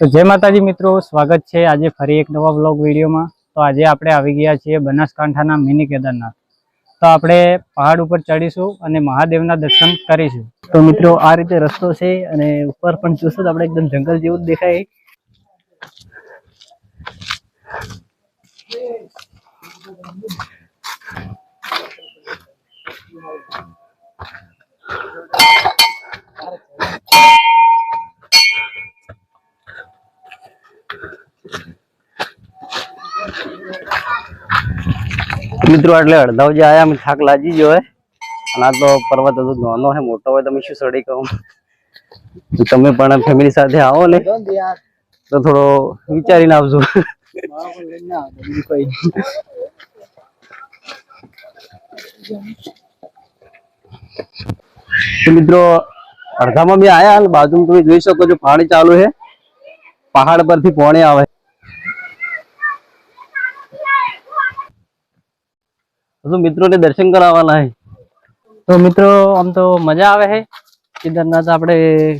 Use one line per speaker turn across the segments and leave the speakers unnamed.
તો જય માતાજી મિત્રો, સ્વાગત છે આજે ફરી એક નવા બ્લોગ વિડીયોમાં. તો આજે આપણે આવી ગયા છીએ બનાસકાંઠાના મિની કેદારનાથ. તો આપણે પહાડ ઉપર ચડીશું અને મહાદેવના દર્શન કરીશું. તો મિત્રો, આ રીતે રસ્તો છે અને ઉપર પણ જોશો તો આપણે એકદમ જંગલ જેવું જ દેખાય.
મિત્રો, એટલે અડધા જે આયા, અમે થાક લાજી ગયો હોય અને આ તો પર્વત હજુ નાનો હે, મોટો હોય તમે શું સડી કહું? તમે પણ ફેમિલી સાથે આવો ને. તો થોડો વિચારીને આવજો. મિત્રો, અડધામાં બી આયા બાજુમાં તમે જોઈ શકો છો, પાણી ચાલુ છે પહાડ પરથી પાણી આવે. હજુ મિત્રોને દર્શન કરાવવાના હે.
તો મિત્રો આમ તો મજા આવે છે કેદારનાથ આપણે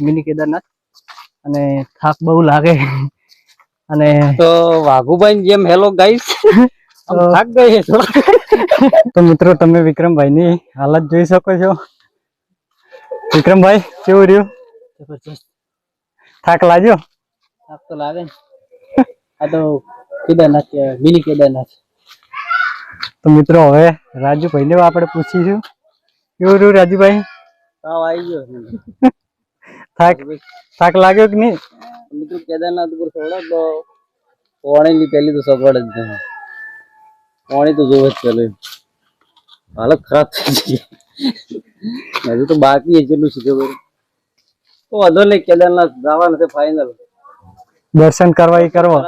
મિની કેદારનાથ. અને થાક બહુ લાગે. અને
તો વાઘુભાઈ જેમ હેલો ગાઈસ. થાક ગઈ છે
તો મિત્રો તમે વિક્રમભાઈની હાલત જોઈ શકો છો. વિક્રમભાઈ કેવું રહ્યું? થાક લાગ્યો?
થાક તો લાગે આ તો કેદારનાથ મિની કેદારનાથ.
તો મિત્રો હવે રાજુભાઈને આપણે પૂછીશું. કેવું રહ્યું રાજુભાઈ?
આવી ગયો.
થાક થાક લાગ્યો કે નહીં?
મિત્રો કેદારનાથ ઉપર થોડો તો પાણીની પહેલી તો સગવડ જ નહીં. પાણી તો જોવે જ ચાલે હાલત ખરાબ થઈ ગઈ. હજુ તો બાકી એટલું છે ખબર. તો વધો નહીં કેદારનાથ જવાનું છે ફાઇનલ
દર્શન કરવા એ કરવા.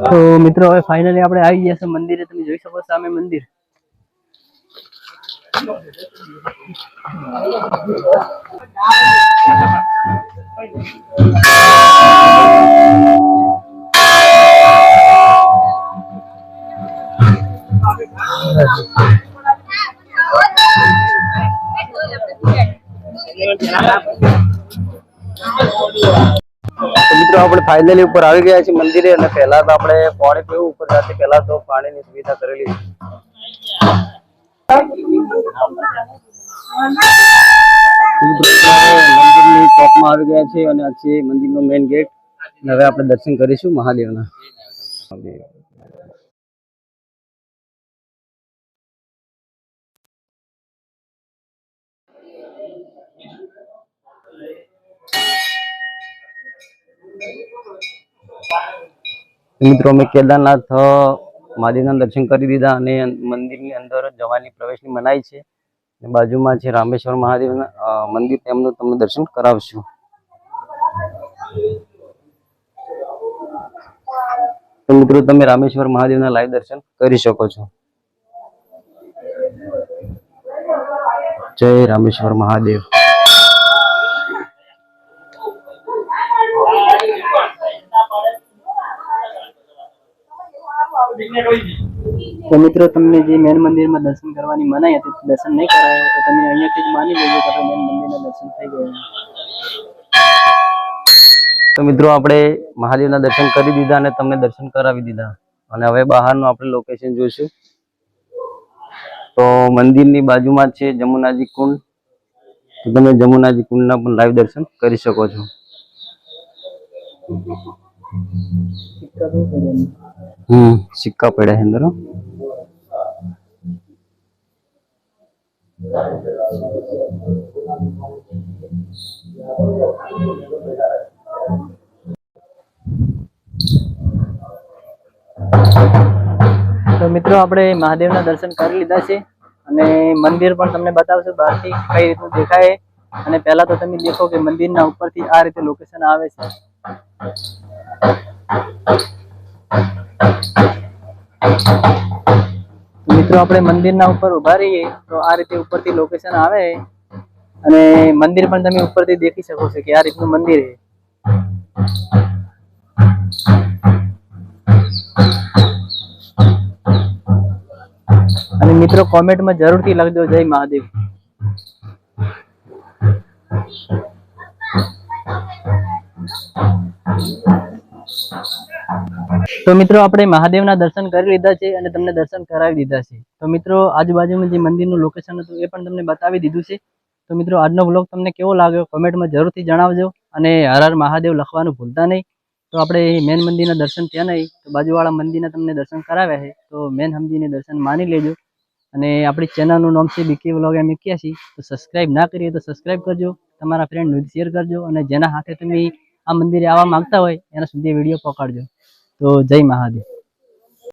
તો મિત્રો, હવે ફાઇનલી આપણે આવી ગયા છે મંદિરે. તમે જોઈ શકો છો સામે મંદિર.
તો મિત્રો, આપણે ફાઇનલી ઉપર આવી ગયા છીએ મંદિરે અને પહેલા તો આપણે પાણી પીવું ઉપર જાતે પહેલા તો પાણીની સુવિધા કરેલી. મંદિરની ટોપમાં આવી ગયા છે અને આ છે મંદિરનો મેઇન ગેટ હવે આપણે દર્શન કરીશું મહાદેવના મિત્રો, અમે કેદારનાથ મહાદેવના દર્શન કરી દીધા અને મંદિરની અંદર જવાની પ્રવેશની મનાઈ છે. બાજુમાં છે રામેશ્વર મહાદેવના મંદિર, તેમનું તમને દર્શન કરાવશું. મિત્રો, તમે રામેશ્વર મહાદેવના લાઈવ દર્શન કરી શકો છો. જય રામેશ્વર મહાદેવ.
તો મિત્રો, તમને જે મેન મંદિરમાં દર્શન કરવાની મનાઈ હતી દર્શન નહીં કરાય તો તમે અહીંયાથી જ માની લેજો કે મેન મંદિરના દર્શન થઈ ગયા.
તો મિત્રો, આપણે મહાદેવના દર્શન કરી દીધા અને તમને દર્શન કરાવી દીધા. અને હવે બહારનું આપણે લોકેશન જોઈશું. તો મંદિરની બાજુમાં છે જમુનાજી કુંડ. તો તમે જમુનાજી કુંડના પણ લાઈવ દર્શન કરી શકો છો. હમ સિક્કા પડ્યા છે અંદર
તો મિત્રો આપણે મહાદેવના દર્શન કરી લીધા છે અને મંદિર પણ તમને બતાવશું બહારથી કઈ રીતનું દેખાય અને પહેલા તો તમે દેખો કે મંદિરના ઉપરથી આ રીતે લોકેશન આવે છે. મિત્રો, આપણે મંદિરના ઉપર ઊભા રહીએ, તો આ રીતે ઉપરથી લોકેશન આવે અને મંદિર પણ તમે ઉપરથી દેખી શકો છો કે આ રીતનું મંદિર છે અને મિત્રો કોમેન્ટ કોમેન્ટમાં જરૂરથી લખજો જય મહાદેવ Thank you. તો મિત્રો, આપણે મહાદેવના દર્શન કરી લીધા છે અને તમને દર્શન કરાવી દીધા છે. તો મિત્રો, આજુબાજુમાં જે મંદિરનું લોકેશન હતું એ પણ તમને બતાવી દીધું છે. તો મિત્રો, આજનો બ્લોગ તમને કેવો લાગ્યો? કોમેન્ટમાં જરૂરથી જણાવજો અને હર મહાદેવ લખવાનું ભૂલતા નહીં. તો આપણે મેન મંદિરના દર્શન ત્યાં નહીં, તો બાજુવાળા મંદિરના તમને દર્શન કરાવ્યા છે. તો મેન સમજીને દર્શન માની લેજો. અને આપણી ચેનલનું નામ છે બીકે વ્લોગ એમ એક્યાસી તો સબસ્ક્રાઈબ ના કરીએ તો સબસ્ક્રાઈબ કરજો, તમારા ફ્રેન્ડ શેર કરજો અને જેના હાથે તમે આ મંદિરે આવવા માંગતા હોય એના સુધી વીડિયો પકડજો તો જય મહાદેવ.